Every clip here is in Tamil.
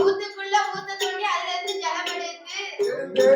ஊத்துக்குள்ள ஊத்த தோண்டி அதுல இருந்து ஜலம் எடுத்து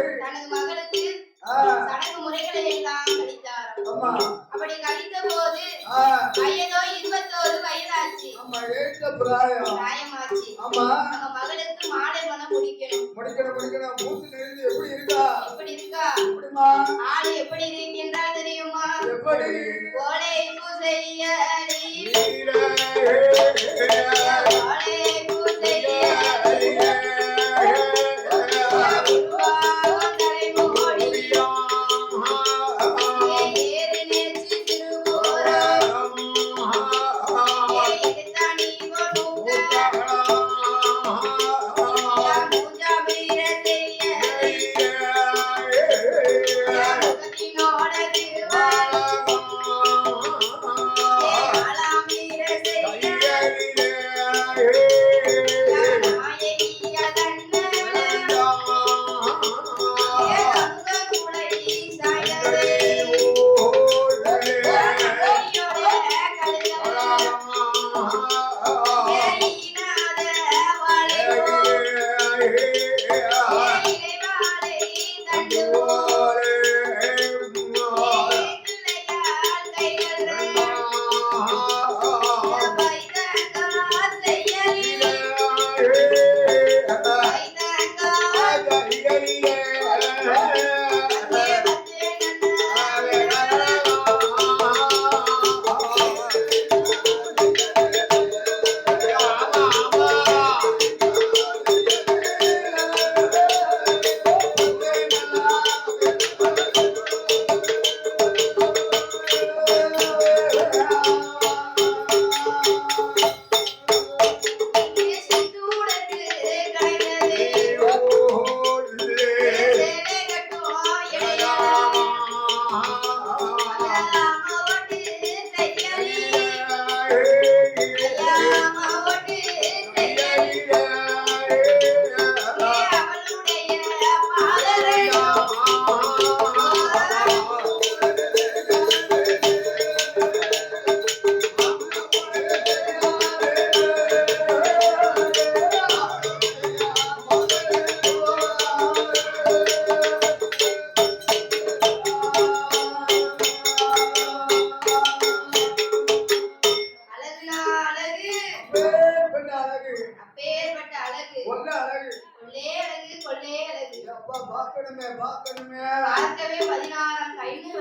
பார்க்கணுமே பார்க்கணுமே. பார்க்கவே பதினாறாம் வேணும்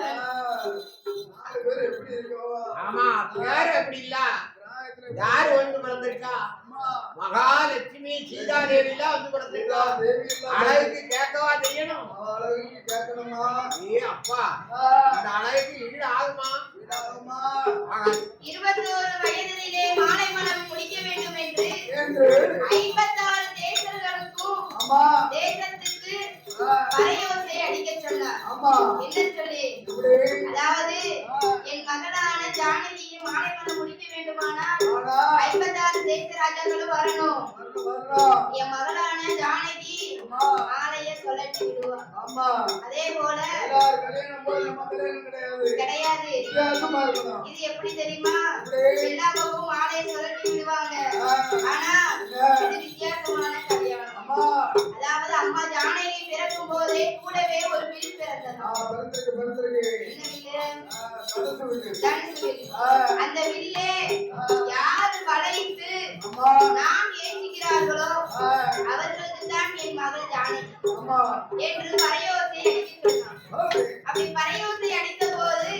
நாலு பேர் எப்படி இருக்கோவா ஆமா பேர் அப்படி இல்ல? யாரு வந்து பிறந்திருக்கா? அம்மா. மகாலட்சுமி சீதாதேவி எல்லாம் வந்து பிறந்திருக்கா? தேவி அழகுக்கு கேட்கவா செய்யணும்? அழகுக்கு கேட்கணுமா? ஏ அப்பா அந்த அழகுக்கு ஈடு ஆகுமா? ஆகாது. இருபத்தோரு வயதிலே மாலை மனம் முடிக்க வேண்டும் என்று ஐம்பத்தாறு தேசர்களுக்கும் அம்மா. தேசத்துக்கு வரையோசை அடிக்க சொன்னார் ஆமா. என்ன சொல்லி? அதாவது என் மகளான ஜானகியை மாலை மனம் முடிக்க வேண்டுமானால் ஆனா. ஐம்பத்தாறு தேச ராஜாக்களும் வரணும். வரணும், வரணும். என் மகளான ஜானகி சொல்லட்டி அதே போல கிடையாது. இது எப்படி தெரியுமா? எல்லா பக்கமும் மாலையை சொல்லட்டி விடுவாங்க. ஆனா இது வித்தியாசமான கல்யாணம். அம்மா அதாவது அம்மா ஜானகி பிறக்கும் போதே கூடவே ஒரு பெண் பிறந்ததாம் அந்த வில்லே யார் வளைத்து நாம் ஏற்றுகிறார்களோ அவர்களுக்கு தான் என் மகள் ஜானகி என்று பரையோசை அப்படி பரையோசை அடித்த போது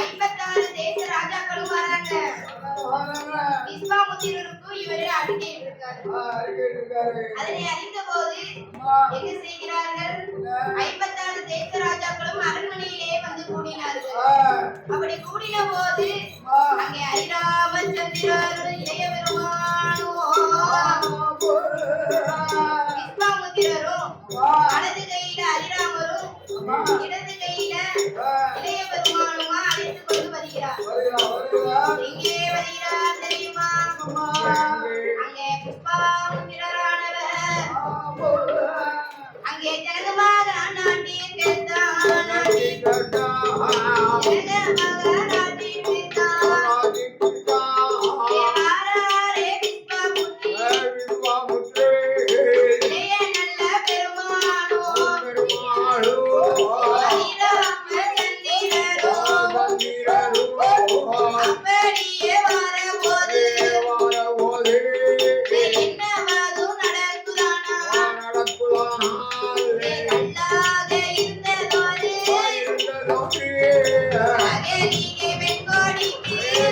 ஐம்பத்தாறு தேச ராஜாக்களும் வராங்க. விஸ்வாமுத்திரனுக்கும் இவரே அடிக்கிட்டு அதனை அறிந்த போது என்ன செய்கிறார்? கொண்டார்கள் ஐம்பத்தாறு தேச ராஜாக்களும் அரண்மனையிலேயே வந்து கூடினார்கள். அப்படி கூடின போது அங்கே ஐராமச்சந்திரருடைய இளையவரும்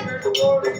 வெண்கோடிக்கு.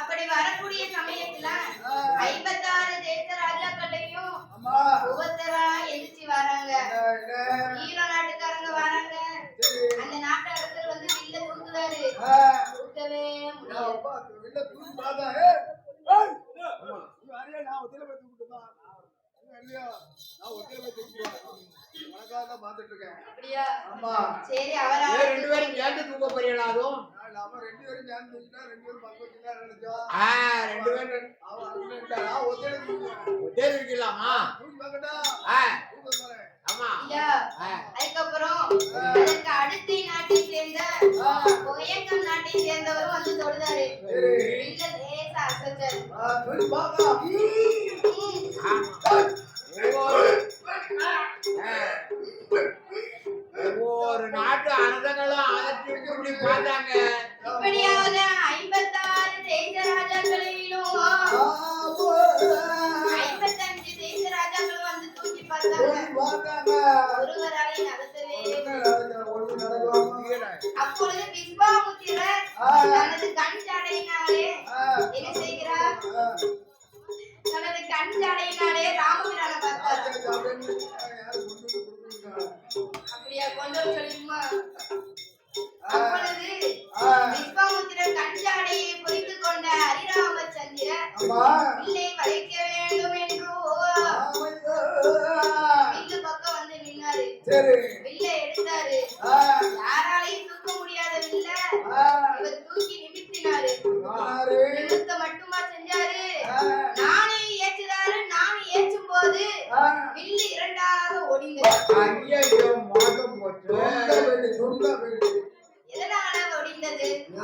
அப்படி வரக்கூடிய சமயத்துல ஐம்பத்தாறு தேச ராஜாக்களையும் ஒவ்வொருத்தரா எதிர்த்து வராங்க. அம்மா சரி அவர் ரெண்டு பேரும் சேர்ந்து தூக்க போறீங்களா அதுவும்? நாம ரெண்டு அதுக்கப்புறம் அடுத்த நாட்டை சேர்ந்த கொயக்கம் நாட்டை சேர்ந்தவரும் வந்து தொழுதாரு.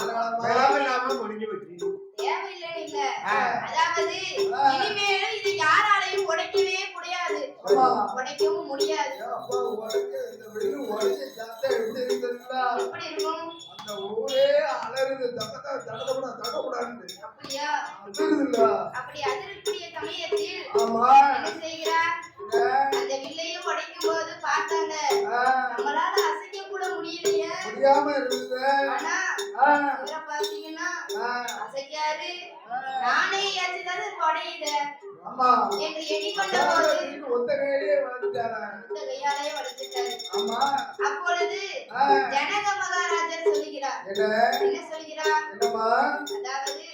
தேவையில்லாம முடிஞ்சு தேவையில்லை. அதாவது. இனிமேலும் இது யாராலையும் உடைக்கவே முடியாது. உடைக்கவும் முடியாது. எப்படி இருக்கும்? அந்த ஊரே அலறுது. தக்கத்தா தடதப்படா தடப்படாது அப்படியா? அதிருதுல்ல அப்படி அதிரக்கூடிய சமயத்தில் ஆமா. என்ன செய்கிறார்? அந்த வில்லையும் உடைக்கும் போது பார்த்தாங்க நம்மளால அசைக்க கூட முடியலையே. முடியாம இருந்தது. ஆனா இவரை பாத்தீங்கன்னா அசைக்காரு. நானே ஏற்றுறது கொடையிட ஆமா. என்று எண்ணிக்கொண்ட போது வீட்டு ஒத்த கையிலே வந்துட்டாரா இந்த கையாலே வளர்த்துட்டாரு. ஆமா. அப்பொழுது ஜனக மகாராஜர் சொல்லுகிறார். என்ன? சொல்கிறார் என்னம்மா? அதாவது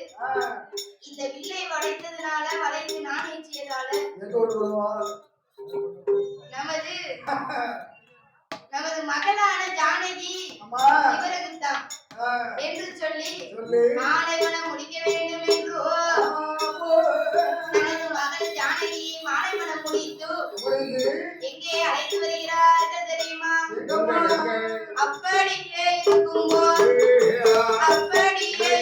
இந்த வில்லை வளைத்ததுனால வளைந்து நான் ஏற்றியதால நமது நமது மகளான ஜானகி இவருக்குத்தான் என்று சொல்லி மாலைவனம் முடிக்க வேண்டும் என்றோ தனது மகள் ஜானகியை மாலைவனம் முடித்து எங்கே அழைத்து வருகிறார்கள் தெரியுமா? அப்படியே இருக்கும்போது அப்படியே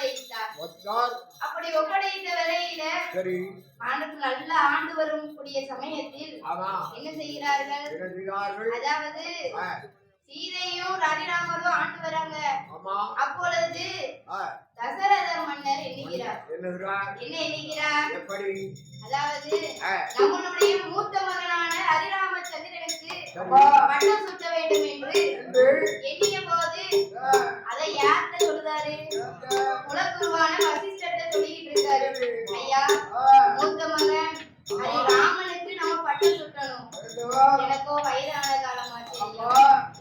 ஒப்படைத்தார். அப்படி ஒப்படைத்த வேளையில சரி. ஆண்டுக்கு நல்ல ஆண்டு வரும் கூடிய சமயத்தில் என்ன செய்கிறார்கள்? அதாவது சீதையும் ரணிராமரும் ஆண்டு வராங்க. அப்பொழுது தசரத மன்னர் எண்ணுகிறார். என்ன எண்ணுகிறார்? எப்படி? அதாவது நம்மளுடைய மூத்த மகனான ஹரிராமச்சந்திரனுக்கு பட்டம் சுட்ட வேண்டும் என்று எண்ணிய போது அதை யார்கிட்ட சொல்றாரு குலகுருவான வசிஷ்டர்கிட்ட சொல்லிக்கிட்டு இருக்காரு ஐயா மூத்த மகன். ராமனுக்கு நம்ம பட்டம் சுட்டணும்? எனக்கோ வயதான காலமாச்சு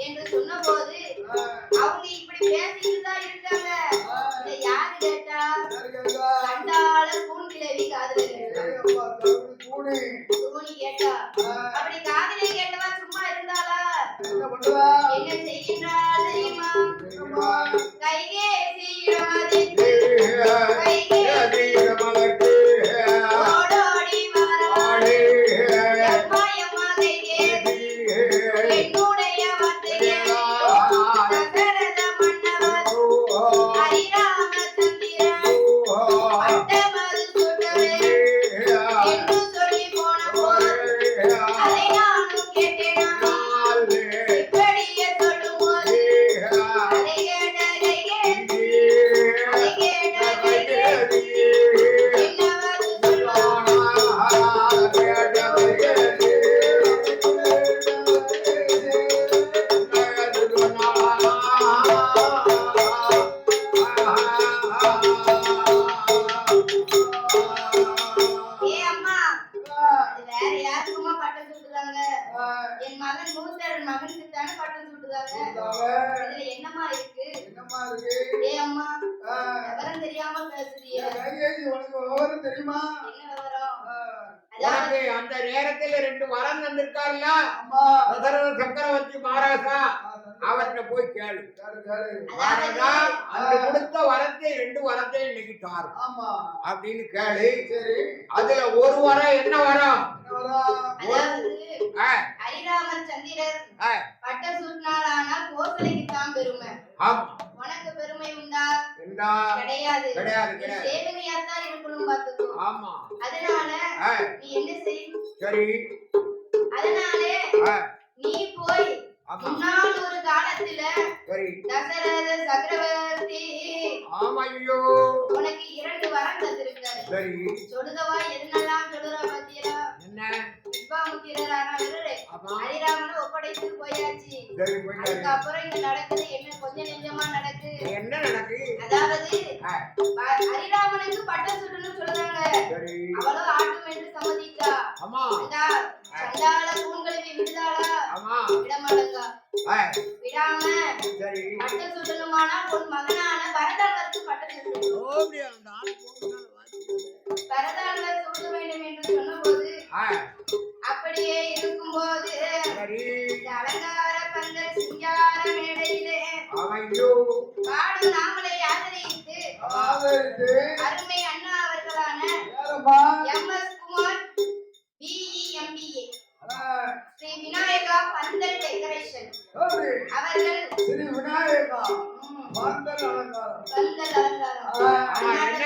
என்று சொன்னபோது ஆ, அவங்க இப்படி பேசிட்டு தான் இருக்காங்க. ஆ, இதை யாரு கேட்டா? கண்டால கூண் கிழவி காதுல கேட்டா. கூணி. அப்படி காதிலே கேட்டவா என்ன பண்றா? என்ன செய்கின்றா தெரியுமா ஏ அம்மா வேற யாருக்குமா பட்டம் சுட்டுறாங்க பட்டம் சுட்டுதாங்க. இதுல என்னம்மா இருக்கு? என்னம்மா இருக்கு? ஏ அம்மா விவரம் தெரியாம பேசுறிய. என் உனக்கு விவரம் தெரியுமா? என்ன விவரம்? உனக்கு அந்த நேரத்துல ரெண்டு வரம் தந்திருக்காருல்ல? சக்கரவர்த்தி மகாராஜா அவர்கிட்ட போய் கேளு. மகாராஜா அந்த கொடுத்த வரத்தை ரெண்டு வரத்தை இன்னைக்கு தாரு ஆமா. அப்படின்னு கேளு. சரி. அதுல ஒரு வரம் என்ன வரம்? ஹரிராமர் சந்திரர் ஆ, பட்டம் சுட்டினாலானால் கோசலைக்கு தான் பெருமை உனக்கு பெருமை உண்டா? கிடையாது. கிடையாது சேவகையாத்தான் இருக்கணும் பாத்துக்கோ ஆமா. அதனால நீ என்ன செய்? சரி. அதனாலே நீ போய் ஆமா. முன்னாள் ஒரு காலத்துல சரி. தசரத சக்கரவர்த்தி உனக்கு இரண்டு வரம் தந்திருக்காரு சரி. சொல்லுதவா என்னெல்லாம் சொல்லுறா என்ன விஸ்வாமுத்திரரானவர் ஆமா. ஹரிராமனை ஒப்படைத்து போயாச்சு. அதுக்கப்புறம் இங்க நடக்குது என்ன கொஞ்சம் நெஞ்சமா நடக்கு? என்ன நடக்கு? அதாவது ஹரிராமனுக்கு பட்டம் சுடணும்னு சொல்றாங்க. அவளும் ஆட்டும் என்று சம்மதிக்கா? சண்டாள பூங்கழுவி விடுதாளா? ஆ, விடாம பட்டம் சுடணுமானா உன் மகனான பரதாளருக்கு பட்டம் சுடணும் பரதாளர் சுட வேண்டும் என்று சொன்னபோது அப்படியே இருக்கும்போது அலங்கார பந்தல் சிங்கார மேடையிலே ஆமா ஐயோ பாடும் நாமளை ஆதரித்து ஆதரித்து. அருமை அண்ணா அவர்களான? M S Kumar BE MBA ah, Sri Vinayaka pandal decoration. அவர்கள் ஸ்ரீ விநாயகா. என்ன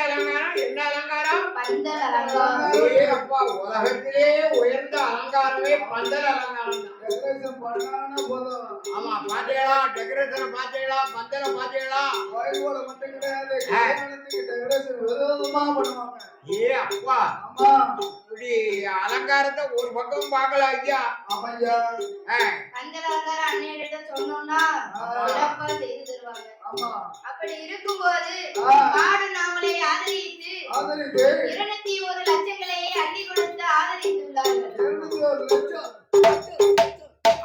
அலங்காரம்? என்ன அலங்காரம்? பந்தல் அலங்காரம் அப்பா உலகத்திலே உயர்ந்த அலங்காரமே பந்தல் அலங்காரம் டெக்கரேஷன் பண்ணான போதும். ஆமா பாத்தீங்களா டெக்கரேஷன் பாத்தீங்களா பந்தல பாத்தீங்களா வயலோட மட்டும் கிடையாது. கல்யாணத்துக்கு டெக்கரேஷன் விதவிதமா பண்ணுவாங்க. ஏ அப்பா. ஆமா. இப்படி அலங்காரத்தை ஒரு பக்கம் பார்க்கல ஐயா. ஆமாய்யா. அலங்காரம் அன்னையிட்ட சொன்னோம்னா செய்து தருவாங்க. ஆமா. அப்படி இருக்கும்போது. பாடு நாமளை ஆதரித்து ஆதரித்து இருநூத்தி ஒரு லட்சங்களை அள்ளி கொடுத்து ஆதரித்துள்ளார்கள். இருநூத்தி ஒரு லட்சம்.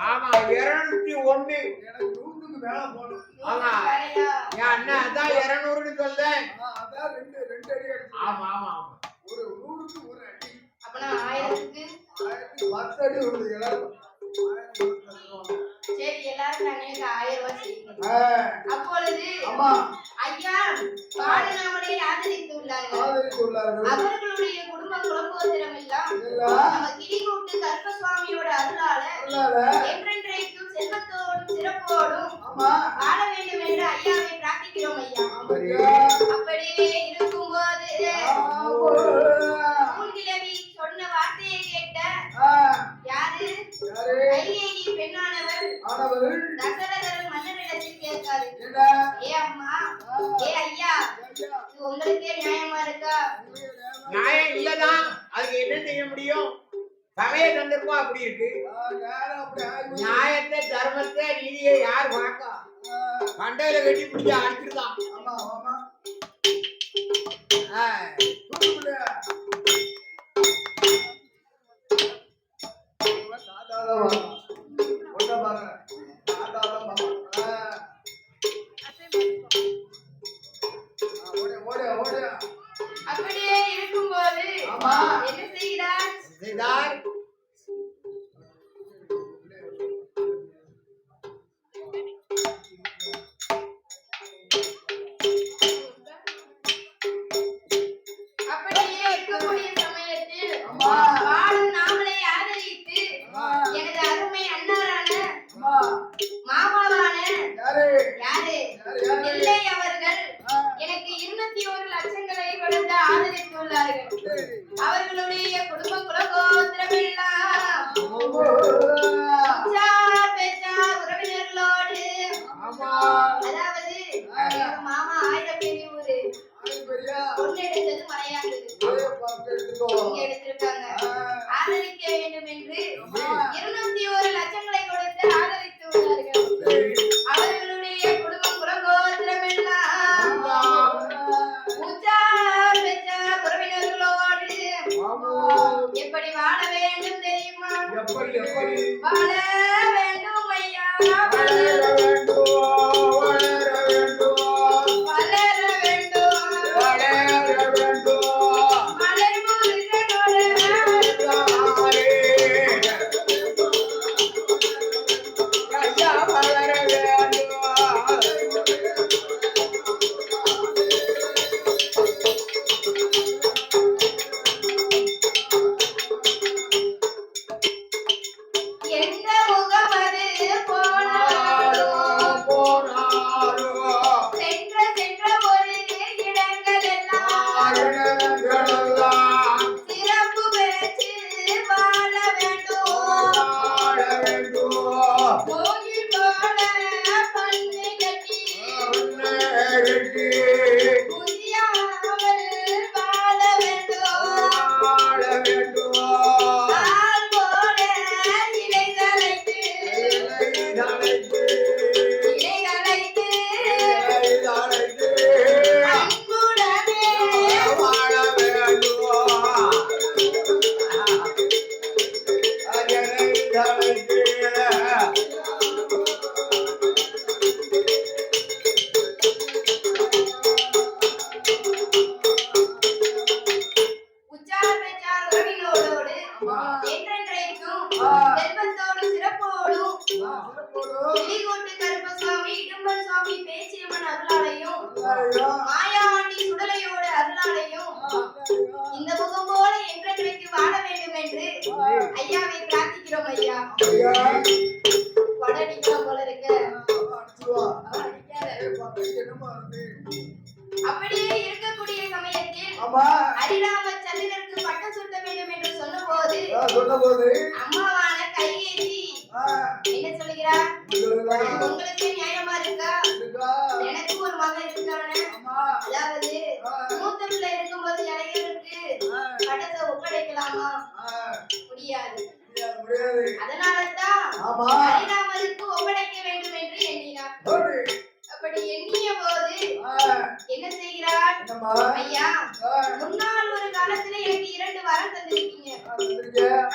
ஆமா இருநூத்தி ஒண்ணு. எனக்கு நூத்துக்கு மேல போகணும் ஆமா. என் அண்ணன் அதான் இருநூறுன்னு சொல்றேன். ஆ, அதான் ரெண்டு ரெண்டு அடி அடிச்சு ஆமா ஆமா ஆமா. எல்லாரும். சரி ஆயிரம் ரூபாய் அப்பொழுது ஆமா ஐயா பாடு நாமளை ஆதரித்துள்ளார்கள் ஆதரித்துள்ளார்கள் அவர்களுடைய குடும்ப குலகோத்திரம் எல்லாம் எல்லாம் நம்ம கிளிகூட்டு கருப்பசுவாமியோட அருளால அல்லாத என்றென்றைக்கும் செல்வத்தோடும் சிறப்போடும் வாழ வேண்டும் என்று ஐயாவை பிரார்த்திக்கிறோம் ஐயா. அப்படியே? இருக்கும்போது ஆமா. சொன்ன வார்த்தையை கேட்ட ஆ, யாரு? யாரு? கைகேயி பெண்ணானவர் ஆனவர்கள். தசரதர் மன்னரிடத்தில் என்ன ஏ அம்மா ஏ ஐயா இது உங்களுக்கே நியாயமா இருக்கா. நியாயம் இல்லதான் அதுக்கு என்ன செய்ய முடியும்? சமய சந்தர்ப்பம் அப்படி இருக்கு. நியாயத்தை தர்மத்தை நீதியை யார் பார்க்கா ஆ, கண்டையில கட்டி பிடிச்சி அடிச்சிருதான் ஆமா ஆமா. அப்படியே இருக்கும்போது. என்ன செய்கிறார் 开心 பட்டத்தை ஒப்படைக்கலாமா? முடியாது. அதனாலதான் ஹரிராமருக்கு ஒப்படைக்க வேண்டும் என்று எண்ணினார். அப்படி எண்ணிய போது என்ன செய்கிறார்? ஐயா முன்னால் ஒரு காலத்துல எனக்கு இரண்டு வரம் தந்திருக்கீங்க.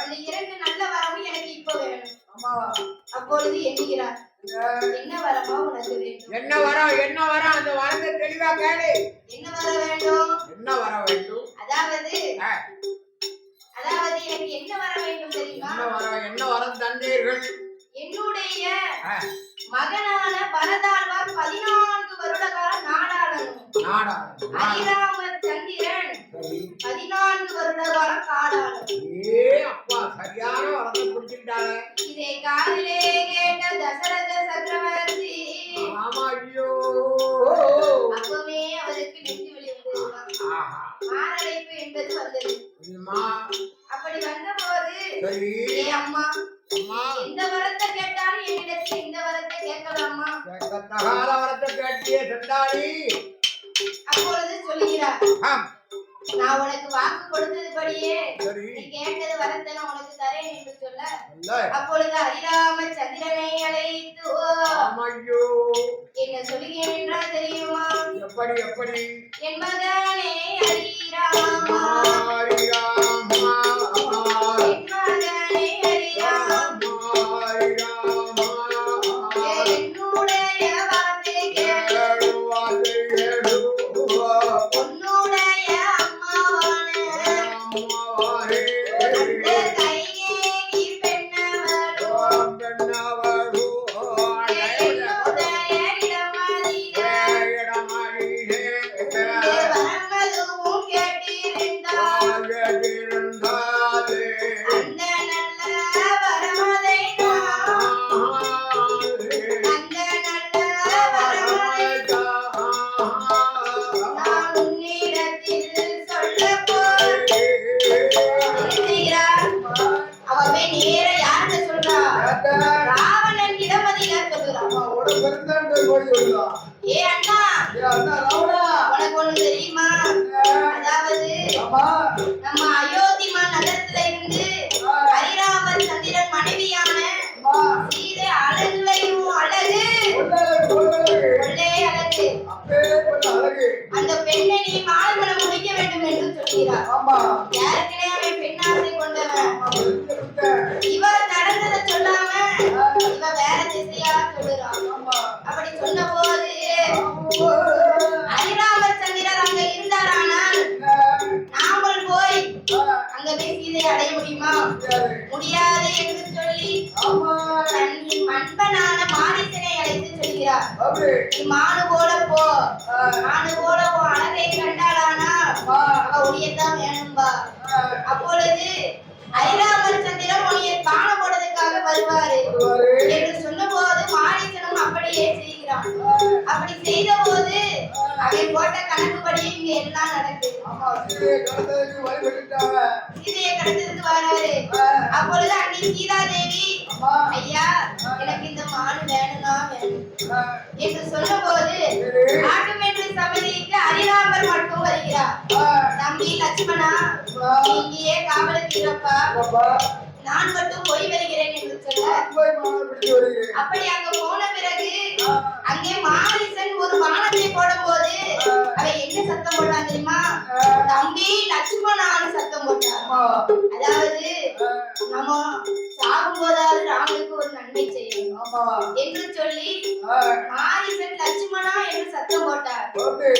அந்த இரண்டு நல்ல வரமும் எனக்கு இப்போ வேணும். அப்பொழுது எண்ணுகிறார் என்ன? வரமா உனக்கு வேண்டும்? என்ன வரம் என்ன வரம் அந்த வரத்தை தெளிவா கேளு. என்ன வர வேண்டும்? என்ன வர வேண்டும்? அதாவது அதாவது எனக்கு என்ன வர வேண்டும் தெரியுமா? என்ன வரம் என்ன வரம் தந்தீர்கள்? என்னுடைய மகனான பரதாழ்வார் பதினான்கு வருட காலம் நாடாளணும் நாடா நாடா. அரிராமர் சந்திரன். பதினான்கு வருட காலம் காடாளணும் ஏ அப்பா சரியான வரத்தை பிடிச்சிட்டாங்க இதை காதிலே கேட்ட தசரத சக்கரவர்த்தி ஆமா ஐயோ. அப்பவே அவருக்கு நெஞ்சு வலி வந்தது ஆஹா. மாரடைப்பு என்பது வந்தது. அப்படி வந்தபோது சரி. ஏ அம்மா கேட்டியே செண்டாடி அப்பொழுது சொல்லுகிறார் ஆம். நான் உனக்கு வாக்கு கொடுத்ததுபடியே நீ கேட்டது வரத்தை நான் உனக்கு தரேன் என்று சொல்ல அப்பொழுது ஹரிராம சந்திரனை அழைத்து ஐயோ என்ன சொல்லுகிறேன் என்றால் தெரியுமா? எப்படி எப்படி? என் மகனே ஹரிராமா ஹரி ராமா என் மகனே அந்த பெண்ணை நீ மாலைமணம் முடிக்க வேண்டும் என்று சொல்கிறார். ஆமா, என்று சொன்னபோது சரி. ஆட்டுமென்று சம்மதிக்கு மட்டும் வருகிறார் தம்பி லட்சுமணா இங்கேயே காவலுக்கு இருப்பா நான் மட்டும் போய் வருகிறேன் என்று சொல்ல. அப்படி அங்க போன பிறகு அங்கே மாரிசன் ஒரு பானத்தை போடும்போது அவன் என்ன சத்தம் போட்டான் தெரியுமா? தம்பி லட்சுமணான்னு சத்தம் போட்டான் அம்மா, அதாவது நம்ம சாகும் போதாவது ராமனுக்கு ஒரு நன்மை செய்யணும் என்று சொல்லி மாரிசன் லட்சுமணா என்று சத்தம் போட்டார்.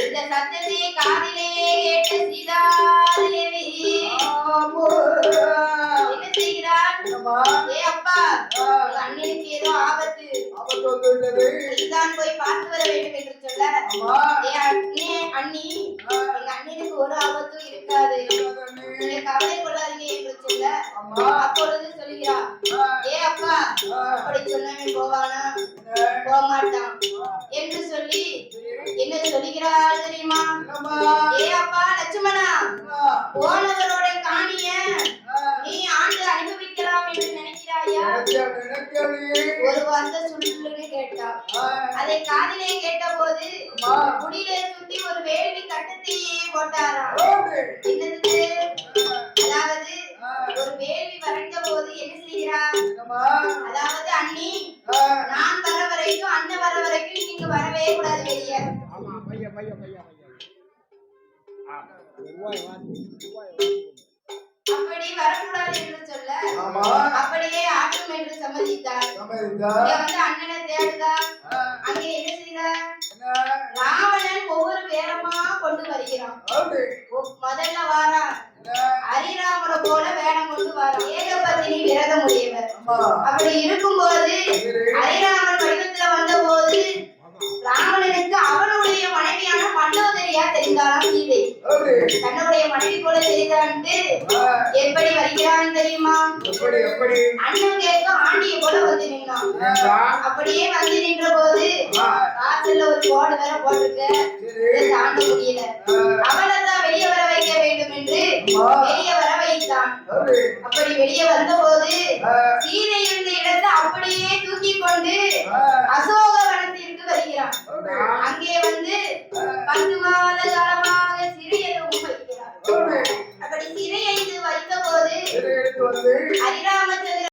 இந்த சத்தத்தை காதிலே கேட்ட சீதாதேவி ஆமா. என்ன செய்கிறார்? ஏ அப்பா ஆ, உங்க அண்ணனுக்கு ஏதோ ஆபத்து. ஆபத்து வந்து விட்டது. நீதான் போய் பார்த்து வர வேண்டும் என்று சொல்ல. ஏ அண்ணே அண்ணி ஆ, எங்க அண்ணனுக்கு ஒரு ஆபத்தும் இருக்காது. அண்ணி, நீங்க கவலை கொள்ளாதீங்க என்று சொல்ல. அம்மா, அப்பொழுது சொல்கிறார் ஆ, ஏ அப்பா அப்படி சொன்னவன் போவானா? போக மாட்டான் என்று சொல்லி என்ன சொல்லுகிறார் தெரியுமா? ஏ அப்பா லட்சுமணா போனவரோட காணிய நீ ஆண்டு அனுபவிக்கலாம் என்று நினைக்கிறாயா? ஒரு வார்த்தை சொல்லுன்னு கேட்டான் ஆ, அதை காதிலே கேட்டபோது அம்மா, முடியில சுத்தி ஒரு வேள்வி கட்டத்தையே போட்டாராம் அப்படி. என்னது? அதாவது ஒரு வேள்வி வரைந்த போது என்ன செய்கிறார் என்னம்மா? அதாவது அண்ணி நான் வர வரைக்கும் அண்ணன் வர வரைக்கும் நீங்க வரவே கூடாது வெளியே. ஆமா பைய பைய பைய பைய அப்படி வரக்கூடாது என்று சொல்ல அப்படியே ஆட்டும் என்று சம்மதித்தார். வந்து அண்ணனை தேடுதா? அங்கே என்ன செய்தார்? ராவணன் ஒவ்வொரு வேரமா கொண்டு வருகிறான். முதல்ல என்ன? ஹரிராமரை போல வேடம் கொண்டு வாரான் ஏகபத்தினி விரதம் உடையவர் அப்படி இருக்கும்போது. ஹரிராமன் வடிவத்துல வந்தபோது ராவணனுக்கு தெரிந்தாராம் சீதை. தன்னுடைய மனைவி போல தெரிந்தான்ட்டு ஆ, எப்படி வருகிறான் தெரியுமா? அண்ணன் கேட்க ஆண்டிய போல வந்து நின்னான்? அப்படியே வந்து நின்ற போது வாசல்ல ஒரு போர்டு வேற போட்டிருக்க. தாண்ட முடியல. தான் வெளியே வர வைக்க வேண்டும் என்று வெளியே வர வைத்தான். அப்படி. வெளியே வந்தபோது ஆ, சீதை இருந்த இடத்தை அப்படியே தூக்கி கொண்டு அசோக வனத்திற்கு வருகிறான். அப்படி. ஆ, பலமாக சிறையையும் வைக்கிறார் அப்படி சிறையைத்து வைத்த போது ஹரிராமச்சந்திர